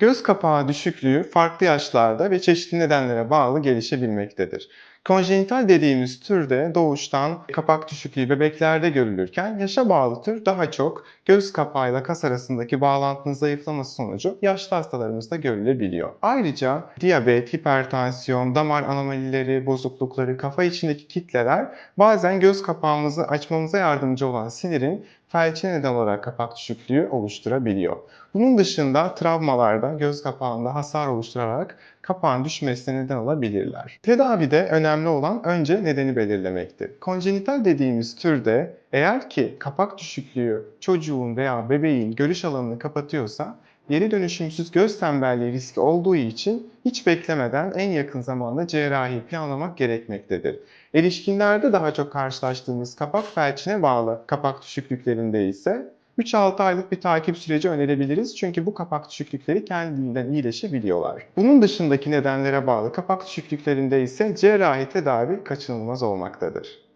Göz kapağı düşüklüğü farklı yaşlarda ve çeşitli nedenlere bağlı gelişebilmektedir. Konjenital dediğimiz türde doğuştan kapak düşüklüğü bebeklerde görülürken yaşa bağlı tür daha çok göz kapağıyla kas arasındaki bağlantının zayıflaması sonucu yaşlı hastalarımızda görülebiliyor. Ayrıca diyabet, hipertansiyon, damar anomalileri, bozuklukları, kafa içindeki kitleler bazen göz kapağımızı açmamıza yardımcı olan sinirin felçine neden olarak kapak düşüklüğü oluşturabiliyor. Bunun dışında travmalarda göz kapağında hasar oluşturarak kapağın düşmesine neden olabilirler. Tedavide önemli olan önce nedeni belirlemektir. Konjenital dediğimiz türde eğer ki kapak düşüklüğü çocuğun veya bebeğin görüş alanını kapatıyorsa geri dönüşümsüz göz tembelliği riski olduğu için hiç beklemeden en yakın zamanda cerrahi planlamak gerekmektedir. Erişkinlerde daha çok karşılaştığımız kapak felçine bağlı kapak düşüklüklerinde ise 3-6 aylık bir takip süreci önerebiliriz çünkü bu kapak düşüklükleri kendiliğinden iyileşebiliyorlar. Bunun dışındaki nedenlere bağlı kapak düşüklüklerinde ise cerrahi tedavi kaçınılmaz olmaktadır.